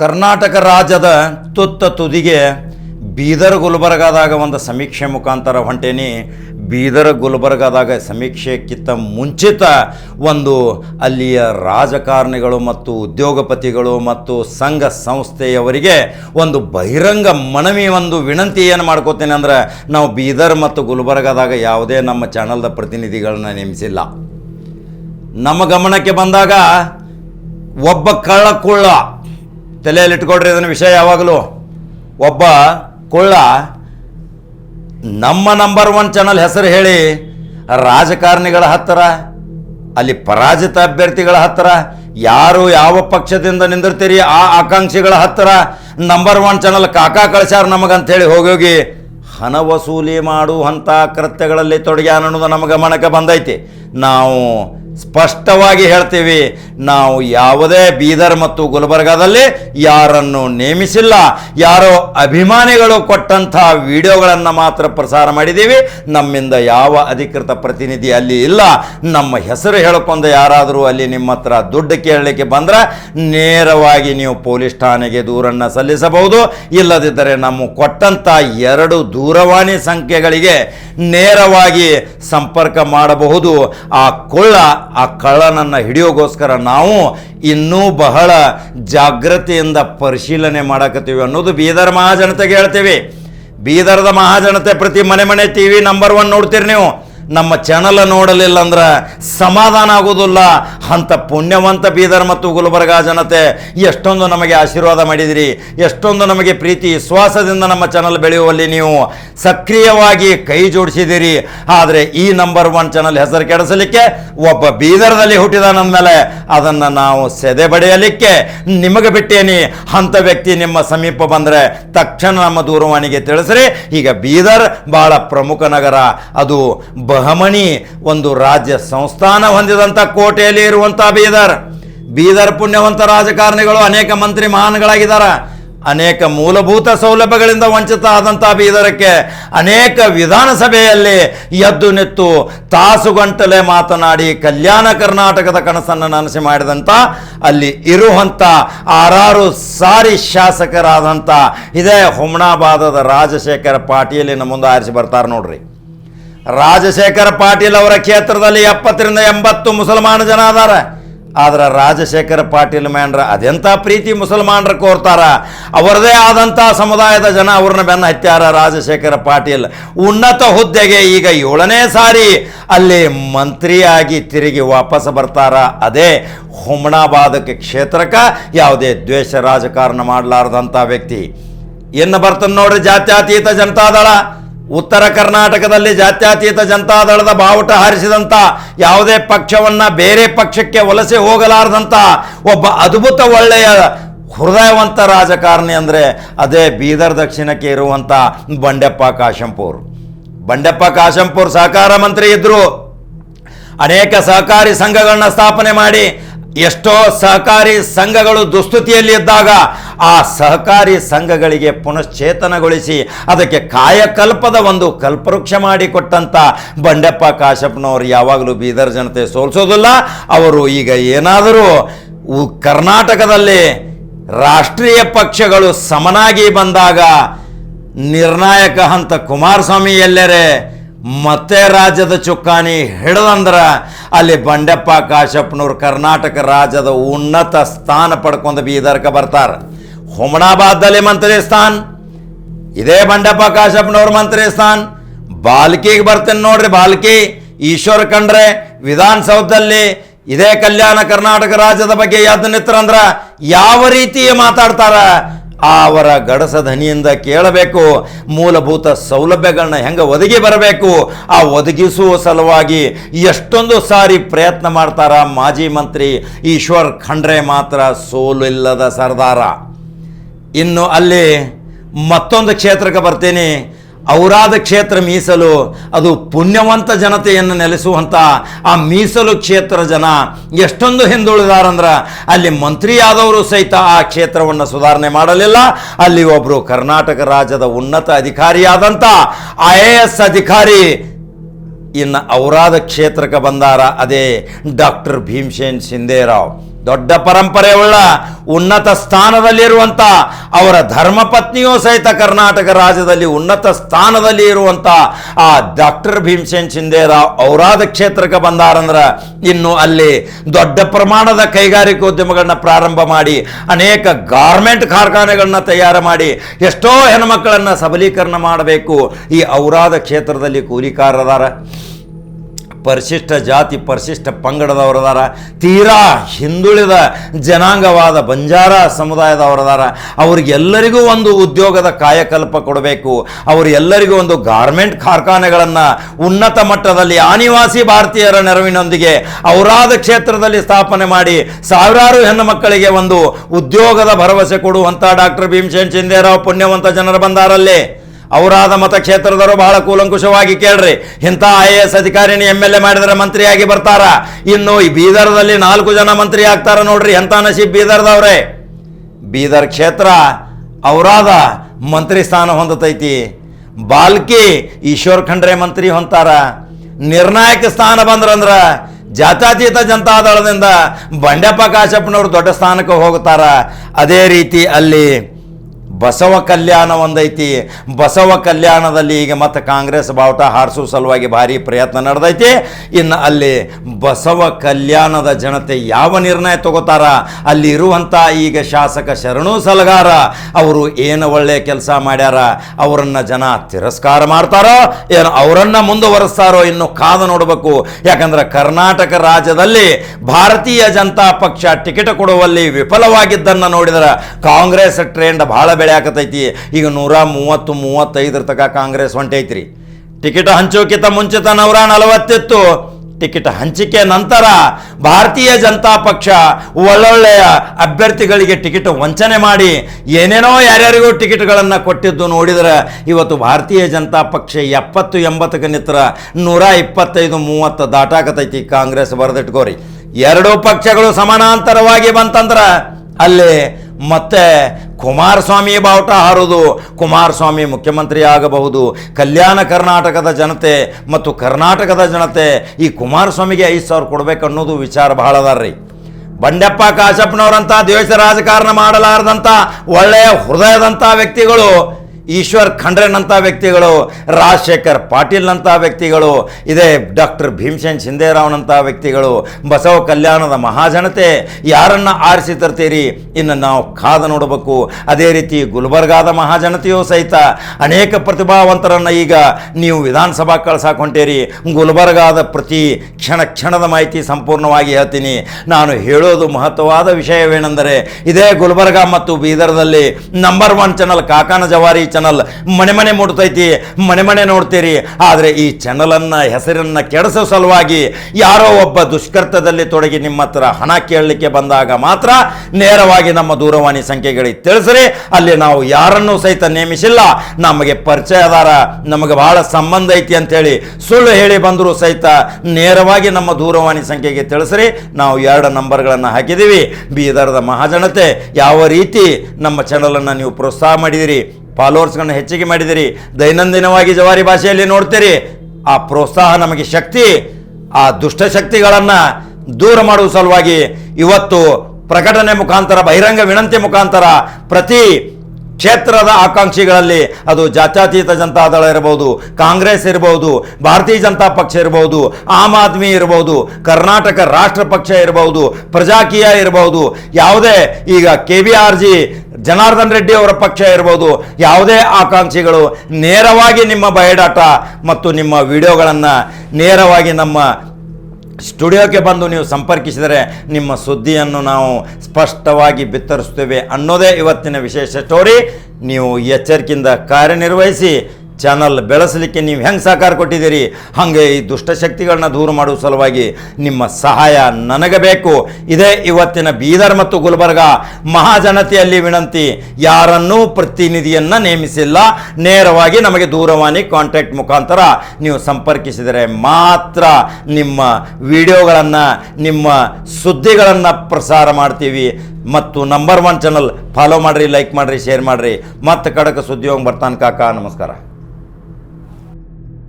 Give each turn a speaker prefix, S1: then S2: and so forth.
S1: ಕರ್ನಾಟಕ ರಾಜ್ಯದ ತುತ್ತ ತುದಿಗೆ ಬೀದರ್ ಗುಲ್ಬರ್ಗಾದಾಗ ಒಂದು ಸಮೀಕ್ಷೆ ಮುಖಾಂತರ ಹೊಂಟೇನಿ. ಬೀದರ್ ಗುಲ್ಬರ್ಗಾದಾಗ ಸಮೀಕ್ಷೆಕ್ಕಿಂತ ಮುಂಚಿತ ಒಂದು ಅಲ್ಲಿಯ ರಾಜಕಾರಣಿಗಳು ಮತ್ತು ಉದ್ಯೋಗಪತಿಗಳು ಮತ್ತು ಸಂಘ ಸಂಸ್ಥೆಯವರಿಗೆ ಒಂದು ಬಹಿರಂಗ ಮನವಿ, ಒಂದು ವಿನಂತಿ ಏನು ಮಾಡ್ಕೋತೇನೆ ಅಂದ್ರೆ ನಾವು ಬೀದರ್ ಮತ್ತು ಗುಲ್ಬರ್ಗಾದಾಗ ಯಾವುದೇ ನಮ್ಮ ಚಾನಲ್ದ ಪ್ರತಿನಿಧಿಗಳನ್ನ ನೇಮಿಸಿಲ್ಲ. ನಮ್ಮ ಗಮನಕ್ಕೆ ಬಂದಾಗ ಒಬ್ಬ ಕಳ್ಳ ತಲೆಯಲ್ಲಿ ಇಟ್ಕೊಡ್ರಿ ಇದನ್ನ ವಿಷಯ ಯಾವಾಗಲೂ. ಒಬ್ಬ ಕೊಳ್ಳ ನಮ್ಮ ನಂಬರ್ ಒನ್ ಚಾನಲ್ ಹೆಸರು ಹೇಳಿ ರಾಜಕಾರಣಿಗಳ ಹತ್ತಿರ, ಅಲ್ಲಿ ಪರಾಜಿತ ಅಭ್ಯರ್ಥಿಗಳ ಹತ್ತಿರ, ಯಾರು ಯಾವ ಪಕ್ಷದಿಂದ ನಿಂದಿರ್ತೀರಿ ಆ ಆಕಾಂಕ್ಷಿಗಳ ಹತ್ತಿರ ನಂಬರ್ ಒನ್ ಚಾನಲ್ ಕಾಕಾ ಕಳಿಸ್ಯಾರ ನಮಗಂಥೇಳಿ ಹೋಗಿ ಹೋಗಿ ಹಣ ವಸೂಲಿ ಮಾಡುವಂಥ ಕೃತ್ಯಗಳಲ್ಲಿ ತೊಡಗ್ಯಾನ ಅನ್ನೋದು ನಮ್ಮ ಗಮನಕ್ಕೆ ಬಂದೈತಿ. ನಾವು ಸ್ಪಷ್ಟವಾಗಿ ಹೇಳ್ತೀವಿ, ನಾವು ಯಾವುದೇ ಬೀದರ್ ಮತ್ತು ಗುಲ್ಬರ್ಗಾದಲ್ಲಿ ಯಾರನ್ನು ನೇಮಿಸಿಲ್ಲ. ಯಾರೋ ಅಭಿಮಾನಿಗಳು ಕೊಟ್ಟಂಥ ವಿಡಿಯೋಗಳನ್ನು ಮಾತ್ರ ಪ್ರಸಾರ ಮಾಡಿದ್ದೀವಿ. ನಮ್ಮಿಂದ ಯಾವ ಅಧಿಕೃತ ಪ್ರತಿನಿಧಿ ಅಲ್ಲಿ ಇಲ್ಲ. ನಮ್ಮ ಹೆಸರು ಹೇಳಿಕೊಂಡು ಯಾರಾದರೂ ಅಲ್ಲಿ ನಿಮ್ಮ ಹತ್ರ ದುಡ್ಡು ಕೇಳಲಿಕ್ಕೆ ಬಂದರೆ ನೇರವಾಗಿ ನೀವು ಪೊಲೀಸ್ ಠಾಣೆಗೆ ದೂರನ್ನು ಸಲ್ಲಿಸಬಹುದು. ಇಲ್ಲದಿದ್ದರೆ ನಮ್ಮ ಕೊಟ್ಟಂಥ ಎರಡು ದೂರವಾಣಿ ಸಂಖ್ಯೆಗಳಿಗೆ ನೇರವಾಗಿ ಸಂಪರ್ಕ ಮಾಡಬಹುದು. ಆ ಕೊಳ್ಳ ಆ ಕಳ್ಳನನ್ನು ಹಿಡಿಯೋಗೋಸ್ಕರ ನಾವು ಇನ್ನೂ ಬಹಳ ಜಾಗೃತಿಯಿಂದ ಪರಿಶೀಲನೆ ಮಾಡಕತ್ತೀವಿ ಅನ್ನೋದು ಬೀದರ್ ಮಹಾಜನತೆಗೆ ಹೇಳ್ತೀವಿ. ಬೀದರ್ದ ಮಹಾಜನತೆ ಪ್ರತಿ ಮನೆ ಮನೆ ಟಿ ವಿ ನಂಬರ್ ಒನ್ ನೋಡ್ತೀರಿ ನೀವು. ನಮ್ಮ ಚಾನಲ್ ನೋಡಲಿಲ್ಲ ಅಂದ್ರೆ ಸಮಾಧಾನ ಆಗೋದಿಲ್ಲ. ಅಂಥ ಪುಣ್ಯವಂತ ಬೀದರ್ ಮತ್ತು ಗುಲ್ಬರ್ಗ ಜನತೆ ಎಷ್ಟೊಂದು ನಮಗೆ ಆಶೀರ್ವಾದ ಮಾಡಿದಿರಿ. ಎಷ್ಟೊಂದು ನಮಗೆ ಪ್ರೀತಿ, ವಿಶ್ವಾಸದಿಂದ ನಮ್ಮ ಚಾನಲ್ ಬೆಳೆಯುವಲ್ಲಿ ನೀವು ಸಕ್ರಿಯವಾಗಿ ಕೈ ಜೋಡಿಸಿದಿರಿ. ಆದರೆ ಈ ನಂಬರ್ ಒನ್ ಚಾನಲ್ ಹೆಸರು ಕೆಡಿಸಲಿಕ್ಕೆ ಒಬ್ಬ ಬೀದರ್ದಲ್ಲಿ ಹುಟ್ಟಿದ ಮೇಲೆ ಅದನ್ನು ನಾವು ಸೆದೆ ಬಡಿಯಲಿಕ್ಕೆ ನಿಮಗೆ ಬಿಟ್ಟೇನಿ. ಅಂಥ ವ್ಯಕ್ತಿ ನಿಮ್ಮ ಸಮೀಪ ಬಂದರೆ ತಕ್ಷಣ ನಮ್ಮ ದೂರವಾಣಿಗೆ ತಿಳಿಸ್ರಿ. ಈಗ ಬೀದರ್ ಬಹಳ ಪ್ರಮುಖ ನಗರ. ಅದು ಬಹಮಣಿ ಒಂದು ರಾಜ್ಯ ಸಂಸ್ಥಾನ ಹೊಂದಿದಂಥ ಕೋಟೆಯಲ್ಲಿ ಇರುವಂಥ ಬೀದರ್. ಬೀದರ್ ಪುಣ್ಯವಂತ ರಾಜಕಾರಣಿಗಳು ಅನೇಕ ಮಂತ್ರಿ ಮಹಾನ್ಗಳಾಗಿದ್ದಾರೆ. ಅನೇಕ ಮೂಲಭೂತ ಸೌಲಭ್ಯಗಳಿಂದ ವಂಚಿತ ಆದಂಥ ಬೀದರಕ್ಕೆ ಅನೇಕ ವಿಧಾನಸಭೆಯಲ್ಲಿ ಎದ್ದು ನಿಂತು ತಾಸುಗಂಟಲೆ ಮಾತನಾಡಿ ಕಲ್ಯಾಣ ಕರ್ನಾಟಕದ ಕನಸನ್ನು ನನಸಿ ಮಾಡಿದಂಥ ಅಲ್ಲಿ ಇರುವಂಥ ಆರಾರು ಸಾರಿ ಶಾಸಕರಾದಂಥ ಇದೇ ಹುಮನಾಬಾದದ ರಾಜಶೇಖರ ಪಾಟೀಲಿನ ಮುಂದೆ ಆರಿಸಿ ಬರ್ತಾರೆ ನೋಡ್ರಿ. ರಾಜಶೇಖರ ಪಾಟೀಲ್ ಅವರ ಕ್ಷೇತ್ರದಲ್ಲಿ ಎಪ್ಪತ್ತರಿಂದ ಎಂಬತ್ತು ಮುಸಲ್ಮಾನ ಜನ ಅದಾರ. ಆದ್ರೆ ರಾಜಶೇಖರ ಪಾಟೀಲ್ ಮ್ಯಾನ್ರ ಅದೆಂಥ ಪ್ರೀತಿ ಮುಸಲ್ಮಾನರು ಕೋರ್ತಾರ? ಅವರದೇ ಆದಂಥ ಸಮುದಾಯದ ಜನ ಅವ್ರನ್ನ ಬೆನ್ನ ಹತ್ಯಾರ ರಾಜಶೇಖರ ಪಾಟೀಲ್. ಉನ್ನತ ಹುದ್ದೆಗೆ ಈಗ ಏಳನೇ ಸಾರಿ ಅಲ್ಲಿ ಮಂತ್ರಿಯಾಗಿ ತಿರುಗಿ ವಾಪಸ್ ಬರ್ತಾರ. ಅದೇ ಹುಮನಾಬಾದಕ್ಕೆ ಕ್ಷೇತ್ರಕ್ಕೆ ಯಾವುದೇ ದ್ವೇಷ ರಾಜಕಾರಣ ಮಾಡಲಾರ್ದಂಥ ವ್ಯಕ್ತಿ. ಇನ್ನು ಬರ್ತದೆ ನೋಡ್ರಿ ಜಾತ್ಯಾತೀತ ಜನತಾದಳ. ಉತ್ತರ ಕರ್ನಾಟಕದಲ್ಲಿ ಜಾತ್ಯತೀತ ಜನತಾದಳದ ಬಾವುಟ ಹಾರಿಸಿದಂಥ ಯಾವುದೇ ಪಕ್ಷವನ್ನ ಬೇರೆ ಪಕ್ಷಕ್ಕೆ ವಲಸೆ ಹೋಗಲಾರದಂಥ ಒಬ್ಬ ಅದ್ಭುತ ಒಳ್ಳೆಯ ಹೃದಯವಂತ ರಾಜಕಾರಣಿ ಅಂದರೆ ಅದೇ ಬೀದರ್ ದಕ್ಷಿಣಕ್ಕೆ ಇರುವಂಥ ಬಂಡೆಪ್ಪ ಕಾಶಂಪುರ್. ಬಂಡೆಪ್ಪ ಕಾಶಂಪುರ್ ಸಹಕಾರ ಮಂತ್ರಿ ಇದ್ದರು ಅನೇಕ ಸಹಕಾರಿ ಸಂಘಗಳನ್ನ ಸ್ಥಾಪನೆ ಮಾಡಿ ಎಷ್ಟೋ ಸಹಕಾರಿ ಸಂಘಗಳು ದುಸ್ಥಿತಿಯಲ್ಲಿ ಇದ್ದಾಗ ಆ ಸಹಕಾರಿ ಸಂಘಗಳಿಗೆ ಪುನಶ್ಚೇತನಗೊಳಿಸಿ ಅದಕ್ಕೆ ಕಾಯಕಲ್ಪದ ಒಂದು ಕಲ್ಪವೃಕ್ಷ ಮಾಡಿಕೊಟ್ಟಂಥ ಬಂಡೆಪ್ಪ ಕಾಶಪ್ಪನವರು ಯಾವಾಗಲೂ ಬೀದರ್ ಜನತೆ ಸೋಲಿಸೋದಿಲ್ಲ. ಅವರು ಈಗ ಏನಾದರೂ ಕರ್ನಾಟಕದಲ್ಲಿ ರಾಷ್ಟ್ರೀಯ ಪಕ್ಷಗಳು ಸಮನಾಗಿ ಬಂದಾಗ ನಿರ್ಣಾಯಕ ಹಂತ ಕುಮಾರಸ್ವಾಮಿ ಎಲ್ಲರೇ ಮತ್ತೆ ರಾಜ್ಯದ ಚುಕ್ಕಾಣಿ ಹಿಡ್ದಂದ್ರೆ ಅಲ್ಲಿ ಬಂಡೆಪ್ಪ ಕಾಶಪ್ಪನವ್ರು ಕರ್ನಾಟಕ ರಾಜ್ಯದ ಉನ್ನತ ಸ್ಥಾನ ಪಡ್ಕೊಂಡು ಬೀದರ್ಕ ಬರ್ತಾರೆ. ಹುಮನಾಬಾದ್ದಲ್ಲಿ ಮಂತ್ರಿ ಸ್ಥಾನ, ಇದೇ ಬಂಡೆಪ್ಪ ಕಾಶಪ್ಪನವ್ರ ಮಂತ್ರಿ ಸ್ಥಾನ. ಬಾಲ್ಕಿಗೆ ಬರ್ತೇನೆ ನೋಡ್ರಿ ಬಾಲ್ಕಿ, ಈಶ್ವರ ಕಂಡ್ರೆ ವಿಧಾನಸೌಧದಲ್ಲಿ ಇದೇ ಕಲ್ಯಾಣ ಕರ್ನಾಟಕ ರಾಜ್ಯದ ಬಗ್ಗೆ ಎದ್ದು ಅಂದ್ರೆ ಯಾವ ರೀತಿ ಮಾತಾಡ್ತಾರ ಅವರ ಗಡಸ ಧ್ವನಿಯಿಂದ ಕೇಳಬೇಕು. ಮೂಲಭೂತ ಸೌಲಭ್ಯಗಳನ್ನ ಹೆಂಗೆ ಒದಗಿ ಬರಬೇಕು? ಆ ಒದಗಿಸುವ ಸಲುವಾಗಿ ಎಷ್ಟೊಂದು ಸಾರಿ ಪ್ರಯತ್ನ ಮಾಡ್ತಾರ ಮಾಜಿ ಮಂತ್ರಿ ಈಶ್ವರ್ ಖಂಡ್ರೆ ಮಾತ್ರ ಸೋಲಿಲ್ಲದ ಸರ್ದಾರ. ಇನ್ನು ಅಲ್ಲಿ ಮತ್ತೊಂದು ಕ್ಷೇತ್ರಕ್ಕೆ ಬರ್ತೀನಿ. ಔರಾದ ಕ್ಷೇತ್ರ ಮೀಸಲು ಅದು ಪುಣ್ಯವಂತ ಜನತೆಯನ್ನು ನೆಲೆಸುವಂಥ ಆ ಮೀಸಲು ಕ್ಷೇತ್ರ ಜನ ಎಷ್ಟೊಂದು ಹಿಂದುಳಿದಾರಂದ್ರೆ ಅಲ್ಲಿ ಮಂತ್ರಿಯಾದವರು ಸಹಿತ ಆ ಕ್ಷೇತ್ರವನ್ನು ಸುಧಾರಣೆ ಮಾಡಲಿಲ್ಲ. ಅಲ್ಲಿ ಒಬ್ಬರು ಕರ್ನಾಟಕ ರಾಜ್ಯದ ಉನ್ನತ ಅಧಿಕಾರಿಯಾದಂಥ ಐ ಎ ಎಸ್ ಅಧಿಕಾರಿ ಇನ್ನು ಔರಾದ ಕ್ಷೇತ್ರಕ್ಕೆ ಬಂದಾರ ಅದೇ ಡಾಕ್ಟರ್ ಭೀಮಸೇನ್ ಶಿಂದೇರಾವ್ ದೊಡ್ಡ ಪರಂಪರೆಯುಳ್ಳ ಉನ್ನತ ಸ್ಥಾನದಲ್ಲಿರುವಂಥ ಅವರ ಧರ್ಮಪತ್ನಿಯೂ ಸಹಿತ ಕರ್ನಾಟಕ ರಾಜ್ಯದಲ್ಲಿ ಉನ್ನತ ಸ್ಥಾನದಲ್ಲಿ ಇರುವಂಥ ಆ ಡಾಕ್ಟರ್ ಭೀಮಸೇನ್ ಶಿಂದೇರಾವ್ ಔರಾದ ಕ್ಷೇತ್ರಕ್ಕೆ ಬಂದಾರಂದ್ರ ಇನ್ನು ಅಲ್ಲಿ ದೊಡ್ಡ ಪ್ರಮಾಣದ ಕೈಗಾರಿಕೋದ್ಯಮಗಳನ್ನ ಪ್ರಾರಂಭ ಮಾಡಿ, ಅನೇಕ ಗಾರ್ಮೆಂಟ್ ಕಾರ್ಖಾನೆಗಳನ್ನ ತಯಾರು ಮಾಡಿ, ಎಷ್ಟೋ ಹೆಣ್ಮಕ್ಕಳನ್ನು ಸಬಲೀಕರಣ ಮಾಡಬೇಕು ಈ ಔರಾದ ಕ್ಷೇತ್ರದಲ್ಲಿ ಕೂಲಿಕಾರದಾರ ಪರಿಶಿಷ್ಟ ಜಾತಿ, ಪರಿಶಿಷ್ಟ ಪಂಗಡದವರದಾರ ತೀರಾ ಹಿಂದುಳಿದ ಜನಾಂಗವಾದ ಬಂಜಾರ ಸಮುದಾಯದವರದಾರ ಅವ್ರಿಗೆಲ್ಲರಿಗೂ ಒಂದು ಉದ್ಯೋಗದ ಕಾಯಕಲ್ಪ ಕೊಡಬೇಕು. ಅವರೆಲ್ಲರಿಗೂ ಒಂದು ಗಾರ್ಮೆಂಟ್ ಕಾರ್ಖಾನೆಗಳನ್ನು ಉನ್ನತ ಮಟ್ಟದಲ್ಲಿ ಆನಿವಾಸಿ ಭಾರತೀಯರ ನೆರವಿನೊಂದಿಗೆ ಅವರಾದ ಕ್ಷೇತ್ರದಲ್ಲಿ ಸ್ಥಾಪನೆ ಮಾಡಿ ಸಾವಿರಾರು ಹೆಣ್ಣು ಮಕ್ಕಳಿಗೆ ಒಂದು ಉದ್ಯೋಗದ ಭರವಸೆ ಕೊಡುವಂಥ ಡಾಕ್ಟರ್ ಭೀಮಸೇನ್ ಚಿಂದೇರಾವ್ ಪುಣ್ಯವಂತ ಜನರು ಬಂದಾರಲ್ಲಿ. ಅವರಾದ ಮತಕ್ಷೇತ್ರದವರು ಬಹಳ ಕೂಲಂಕುಷವಾಗಿ ಕೇಳ್ರಿ. ಇಂಥ ಐ ಎ ಎಸ್ ಅಧಿಕಾರಿನಿ ಎಂ ಎಲ್ ಎ ಮಾಡಿದ್ರೆ ಮಂತ್ರಿಯಾಗಿ ಬರ್ತಾರ. ಇನ್ನು ಈ ಬೀದರ್ದಲ್ಲಿ ನಾಲ್ಕು ಜನ ಮಂತ್ರಿ ಆಗ್ತಾರ ನೋಡ್ರಿ. ಎಂಥ ನಸೀಬ್ ಬೀದರ್ದವ್ರೆ ಬೀದರ್ ಕ್ಷೇತ್ರ ಅವರಾದ ಮಂತ್ರಿ ಸ್ಥಾನ ಹೊಂದತೈತಿ. ಬಾಲ್ಕಿ ಈಶ್ವರ್ ಖಂಡ್ರೆ ಮಂತ್ರಿ ಹೊಂತಾರ. ನಿರ್ಣಾಯಕ ಸ್ಥಾನ ಬಂದ್ರಂದ್ರ ಜಾತ್ಯತೀತ ಜನತಾದಳದಿಂದ ಬಂಡೆಪ್ಪ ಕಾಶಪ್ಪನವರು ದೊಡ್ಡ ಸ್ಥಾನಕ್ಕೆ ಹೋಗ್ತಾರ. ಅದೇ ರೀತಿ ಅಲ್ಲಿ ಬಸವ ಕಲ್ಯಾಣ ಒಂದೈತಿ. ಬಸವ ಕಲ್ಯಾಣದಲ್ಲಿ ಈಗ ಮತ್ತೆ ಕಾಂಗ್ರೆಸ್ ಬಾವುಟ ಹಾರಿಸೋ ಸಲುವಾಗಿ ಭಾರಿ ಪ್ರಯತ್ನ ನಡೆದೈತಿ. ಇನ್ನು ಅಲ್ಲಿ ಬಸವ ಕಲ್ಯಾಣದ ಜನತೆ ಯಾವ ನಿರ್ಣಯ ತಗೋತಾರ? ಅಲ್ಲಿ ಇರುವಂಥ ಈಗ ಶಾಸಕ ಶರಣು ಸಲಗಾರ, ಅವರು ಏನು ಒಳ್ಳೆಯ ಕೆಲಸ ಮಾಡ್ಯಾರ, ಅವರನ್ನು ಜನ ತಿರಸ್ಕಾರ ಮಾಡ್ತಾರೋ, ಏನು ಅವರನ್ನು ಮುಂದುವರೆಸ್ತಾರೋ ಇನ್ನು ಕಾದು ನೋಡಬೇಕು. ಯಾಕಂದ್ರೆ ಕರ್ನಾಟಕ ರಾಜ್ಯದಲ್ಲಿ ಭಾರತೀಯ ಜನತಾ ಪಕ್ಷ ಟಿಕೆಟ್ ಕೊಡುವಲ್ಲಿ ವಿಫಲವಾಗಿದ್ದನ್ನು ನೋಡಿದರೆ ಕಾಂಗ್ರೆಸ್ ಟ್ರೆಂಡ್ ಬಹಳ ಬೆಳೆ ಹಾಕತೈತಿ ಈಗ ನೂರ ಮೂವತ್ತು ಮೂವತ್ತೈದರ ತನಕ ಕಾಂಗ್ರೆಸ್ ಹೊಂಟೈತ್ರಿ. ಟಿಕೆಟ್ ಹಂಚೋಕ್ಕಿಂತ ಮುಂಚಿತ ನೂರ ನಲವತ್ತಿತ್ತು. ಟಿಕೆಟ್ ಹಂಚಿಕೆ ನಂತರ ಭಾರತೀಯ ಜನತಾ ಪಕ್ಷ ಒಳ್ಳೊಳ್ಳೆಯ ಅಭ್ಯರ್ಥಿಗಳಿಗೆ ಟಿಕೆಟ್ ವಂಚನೆ ಮಾಡಿ ಏನೇನೋ ಯಾರ್ಯಾರಿಗೂ ಟಿಕೆಟ್ಗಳನ್ನು ಕೊಟ್ಟಿದ್ದು ನೋಡಿದರೆ ಇವತ್ತು ಭಾರತೀಯ ಜನತಾ ಪಕ್ಷ ಎಪ್ಪತ್ತು, ಎಂಬತ್ತಕ್ಕೆ ನಿತ್ರ ನೂರ ಇಪ್ಪತ್ತೈದು, ಮೂವತ್ತು ದಾಟಾಕತೈತಿ ಕಾಂಗ್ರೆಸ್ ಬರೆದಿಟ್ಕೋರಿ. ಎರಡೂ ಪಕ್ಷಗಳು ಸಮಾನಾಂತರವಾಗಿ ಬಂತಂದ್ರೆ ಅಲ್ಲಿ ಮತ್ತೆ ಕುಮಾರಸ್ವಾಮಿ ಬಾವುಟ ಹಾರೋದು, ಕುಮಾರಸ್ವಾಮಿ ಮುಖ್ಯಮಂತ್ರಿ ಆಗಬಹುದು. ಕಲ್ಯಾಣ ಕರ್ನಾಟಕದ ಜನತೆ ಮತ್ತು ಕರ್ನಾಟಕದ ಜನತೆ ಈ ಕುಮಾರಸ್ವಾಮಿಗೆ ಐದು ಸಾವಿರ ಕೊಡ್ಬೇಕು ಅನ್ನೋದು ವಿಚಾರ ಬಹಳ ಅದಾರ್ರಿ ಬಂಡೆಪ್ಪ ಕಾಶಪ್ಪನವರಂಥ ದ್ವೇಷ ರಾಜಕಾರಣ ಮಾಡಲಾರದಂಥ ಒಳ್ಳೆಯ ಹೃದಯದಂಥ ವ್ಯಕ್ತಿಗಳು ಈಶ್ವರ್ ಖಂಡ್ರೆನಂಥ ವ್ಯಕ್ತಿಗಳು, ರಾಜಶೇಖರ್ ಪಾಟೀಲ್ನಂಥ ವ್ಯಕ್ತಿಗಳು, ಇದೇ ಡಾಕ್ಟರ್ ಭೀಮಸೇನ್ ಶಿಂದೇರಾವ್ನಂಥ ವ್ಯಕ್ತಿಗಳು, ಬಸವ ಕಲ್ಯಾಣದ ಮಹಾಜನತೆ, ಯಾರನ್ನು ಆರಿಸಿ ತರ್ತೀರಿ? ಇನ್ನು ನಾವು ಕಾದ ನೋಡಬೇಕು. ಅದೇ ರೀತಿ ಗುಲ್ಬರ್ಗಾದ ಮಹಾಜನತೆಯೂ ಸಹಿತ ಅನೇಕ ಪ್ರತಿಭಾವಂತರನ್ನು ಈಗ ನೀವು ವಿಧಾನಸಭಾ ಕಳ್ಸಾಕ್ ಹೊಂಟೇರಿ ಗುಲ್ಬರ್ಗಾದ ಪ್ರತಿ ಕ್ಷಣ ಕ್ಷಣದ ಮಾಹಿತಿ ಸಂಪೂರ್ಣವಾಗಿ ಹೇಳ್ತೀನಿ. ನಾನು ಹೇಳೋದು ಮಹತ್ವವಾದ ವಿಷಯವೇನೆಂದರೆ, ಇದೇ ಗುಲ್ಬರ್ಗಾ ಮತ್ತು ಬೀದರ್ದಲ್ಲಿ ನಂಬರ್ ಒನ್ ಚಾನಲ್ ಕಾಕಾನ ಜವಾರಿ ಮನೆ ಮನೆ ಮುಟ್ತೈತಿ, ಮನೆ ಮನೆ ನೋಡ್ತೀರಿ. ಆದರೆ ಈ ಚಾನಲನ್ನು ಹೆಸರನ್ನು ಕೆಡಿಸೋ ಸಲುವಾಗಿ ಯಾರೋ ಒಬ್ಬ ದುಷ್ಕರ್ತದಲ್ಲಿ ತೊಡಗಿ ನಿಮ್ಮ ಹತ್ರ ಹಣ ಕೇಳಲಿಕ್ಕೆ ಬಂದಾಗ ಮಾತ್ರ ನೇರವಾಗಿ ನಮ್ಮ ದೂರವಾಣಿ ಸಂಖ್ಯೆಗಳಿಗೆ ತಿಳಿಸ್ರಿ. ಅಲ್ಲಿ ನಾವು ಯಾರನ್ನೂ ಸಹಿತ ನೇಮಿಸಿಲ್ಲ. ನಮಗೆ ಪರಿಚಯ ಅದಾರ, ನಮಗೆ ಬಹಳ ಸಂಬಂಧ ಐತಿ ಅಂತೇಳಿ ಸುಳ್ಳು ಹೇಳಿ ಬಂದರೂ ಸಹಿತ ನೇರವಾಗಿ ನಮ್ಮ ದೂರವಾಣಿ ಸಂಖ್ಯೆಗೆ ತಿಳಿಸ್ರಿ. ನಾವು ಎರಡು ನಂಬರ್ಗಳನ್ನು ಹಾಕಿದ್ದೀವಿ. ಬೀದರ್ದ ಮಹಾಜನತೆ, ಯಾವ ರೀತಿ ನಮ್ಮ ಚಾನಲನ್ನು ನೀವು ಪ್ರೋತ್ಸಾಹ ಮಾಡಿದಿರಿ? ಫಾಲೋವರ್ಸ್ಗಳನ್ನ ಹೆಚ್ಚಿಗೆ ಮಾಡಿದಿರಿ. ದೈನಂದಿನವಾಗಿ ಜವಾರಿ ಭಾಷೆಯಲ್ಲಿ ನೋಡ್ತೀರಿ. ಆ ಪ್ರೋತ್ಸಾಹ ನಮಗೆ ಶಕ್ತಿ, ಆ ದುಷ್ಟಶಕ್ತಿಗಳನ್ನು ದೂರ ಮಾಡುವ ಸಲುವಾಗಿ ಇವತ್ತು ಪ್ರಕಟಣೆ ಮುಖಾಂತರ, ಬಹಿರಂಗ ವಿನಂತಿ ಮುಖಾಂತರ ಪ್ರತಿ ಕ್ಷೇತ್ರದ ಆಕಾಂಕ್ಷಿಗಳಲ್ಲಿ ಅದು ಜಾತ್ಯತೀತ ಜನತಾದಳ ಇರಬಹುದು, ಕಾಂಗ್ರೆಸ್ ಇರಬಹುದು, ಭಾರತೀಯ ಜನತಾ ಪಕ್ಷ ಇರಬಹುದು, ಆಮ್ ಆದ್ಮಿ ಇರಬಹುದು, ಕರ್ನಾಟಕ ರಾಷ್ಟ್ರ ಪಕ್ಷ ಇರಬಹುದು, ಪ್ರಜಾಕೀಯ ಇರಬಹುದು, ಯಾವುದೇ ಈಗ K B R G, Janardhan Reddy ಅವರ ಪಕ್ಷ ಇರಬಹುದು, ಯಾವುದೇ ಆಕಾಂಕ್ಷಿಗಳು ನೇರವಾಗಿ ನಿಮ್ಮ ಬಯೋಡಾಟ ಮತ್ತು ನಿಮ್ಮ ವಿಡಿಯೋಗಳನ್ನು ನೇರವಾಗಿ ನಮ್ಮ ಸ್ಟುಡಿಯೋಕ್ಕೆ ಬಂದು ನೀವು ಸಂಪರ್ಕಿಸಿದರೆ ನಿಮ್ಮ ಸುದ್ದಿಯನ್ನು ನಾವು ಸ್ಪಷ್ಟವಾಗಿ ಬಿತ್ತರಿಸ್ತೇವೆ ಅನ್ನೋದೇ ಇವತ್ತಿನ ವಿಶೇಷ ಸ್ಟೋರಿ ನೀವು ಎಚ್ಚರಿಕೆಯಿಂದ ಕಾರ್ಯನಿರ್ವಹಿಸಿ ಚಾನಲ್ ಬೆಳೆಸಲಿಕ್ಕೆ ನೀವು ಹೆಂಗೆ ಸಹಕಾರ ಕೊಟ್ಟಿದ್ದೀರಿ? ಹಾಗೆ ಈ ದುಷ್ಟಶಕ್ತಿಗಳನ್ನ ದೂರ ಮಾಡುವ ಸಲುವಾಗಿ ನಿಮ್ಮ ಸಹಾಯ ನನಗೆ ಬೇಕು. ಇದೇ ಇವತ್ತಿನ ಬೀದರ್ ಮತ್ತು ಗುಲ್ಬರ್ಗ ಮಹಾಜನತೆಯಲ್ಲಿ ವಿನಂತಿ, ಯಾರನ್ನೂ ಪ್ರತಿನಿಧಿಯನ್ನು ನೇಮಿಸಿಲ್ಲ. ನೇರವಾಗಿ ನಮಗೆ ದೂರವಾಣಿ ಕಾಂಟ್ಯಾಕ್ಟ್ ಮುಖಾಂತರ ನೀವು ಸಂಪರ್ಕಿಸಿದರೆ ಮಾತ್ರ ನಿಮ್ಮ ವಿಡಿಯೋಗಳನ್ನು, ನಿಮ್ಮ ಸುದ್ದಿಗಳನ್ನು ಪ್ರಸಾರ ಮಾಡ್ತೀವಿ. ಮತ್ತು ನಂಬರ್ ಒನ್ ಚಾನಲ್ ಫಾಲೋ ಮಾಡಿರಿ ಲೈಕ್ ಮಾಡಿರಿ ಶೇರ್ ಮಾಡಿರಿ. ಮತ್ತು ಕಡಕ ಸುದ್ದಿ ಹೋಗಿ ಬರ್ತಾನೆ ಕಾಕ, ನಮಸ್ಕಾರ.